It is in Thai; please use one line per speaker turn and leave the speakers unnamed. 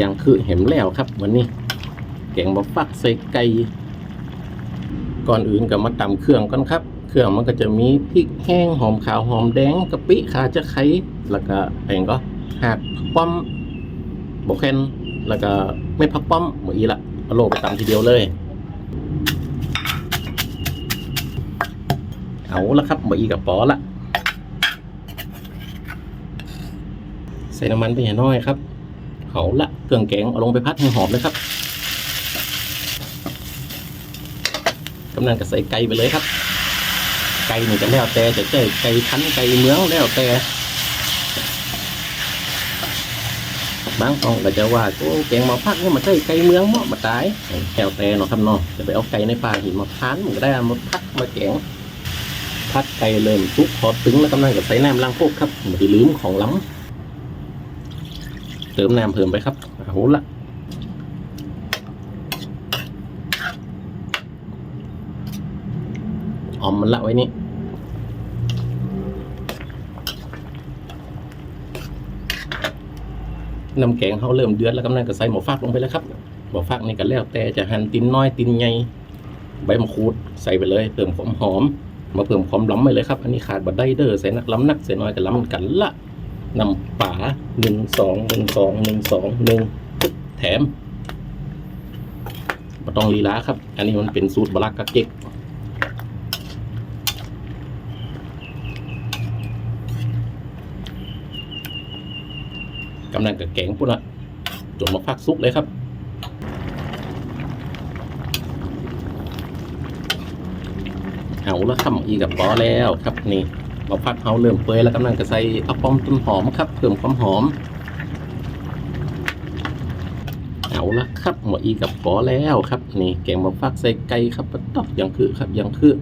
ยังคือเห็มแล้วครับวันนี้แกงบะฟักใส่ไก่ก่อนอื่นก็มาตำเครื่องก่อนครับ เครื่องมันก็จะมีพริกแห้งหอมขาวหอมแดงกะปิขาจะไคร้แล้วก็แป้งก็หักผักป้อมบกแคนแล้วก็เม็ดผักป้อมหมดอีละเอาโลไปตำทีเดียวเลย เอาละครับหมดอีกับปอละใส่น้ำมันไปอย่าน้อยครับ เอาละเครื่องแกงเอาลงไปพัดให้หอมเลยครับกำลังจะใส่ไก่ไปเลยครับ ไก่นี่จะแล้วแต่จะเจอไก่คั้นไก่เมืองแล้วแต่บางองก็จะว่าโอ้แกงมาพักเนี่ยมันใช่ไก่เมืองเหมาะมาตายแล้วแต่เนาะครับเนาะจะไปเอาไก่ในป่าหินมาพันมันก็ได้มาพักมาแกงพัดไก่เริ่มสุกพอตึงแล้วกำลังจะใส่น้ำล้างพวกครับไม่ได้ลืมของล้ำ เติมน้ำเพิ่มไปครับเอาละออมมันละไว้นี่น้ำแกงเขาเริ่มเดือดแล้วกำลังจะใส่หมูฟักลงไปแล้วครับหมูฟักนี่ก็แล้วแต่จะหั่นตินน้อยตินใหญ่ใบมะกรูดใส่ไปเลยเติมความหอม มาเพิ่มความล้ำไปเลยครับ อันนี้ขาดบัดได้เด้อใส่นักล้ำนักใส่น้อยกับล้ำกันละ นำป่าหนึ่งสองหนึ่งสองหนึ่งสองหนึ่งแถมมาต้องลีลาครับ อันนี้มันเป็นสูตรบลักกะเก็กกำลังกับแกงปุ่นละจนมาพักซุกเลยครับเอาแล้วทำอีกกับปอแล้วครับนี่ มาพักเฮาเริ่มเปื่อยแล้วกำลังจะใส่อะปอมต้นหอมครับเพิ่มความหอม เอาละครับหมดอีกับปอแล้วครับ นี่แกงมาฟักใส่ไก่ครับปะตอกยังคือครับยังคือ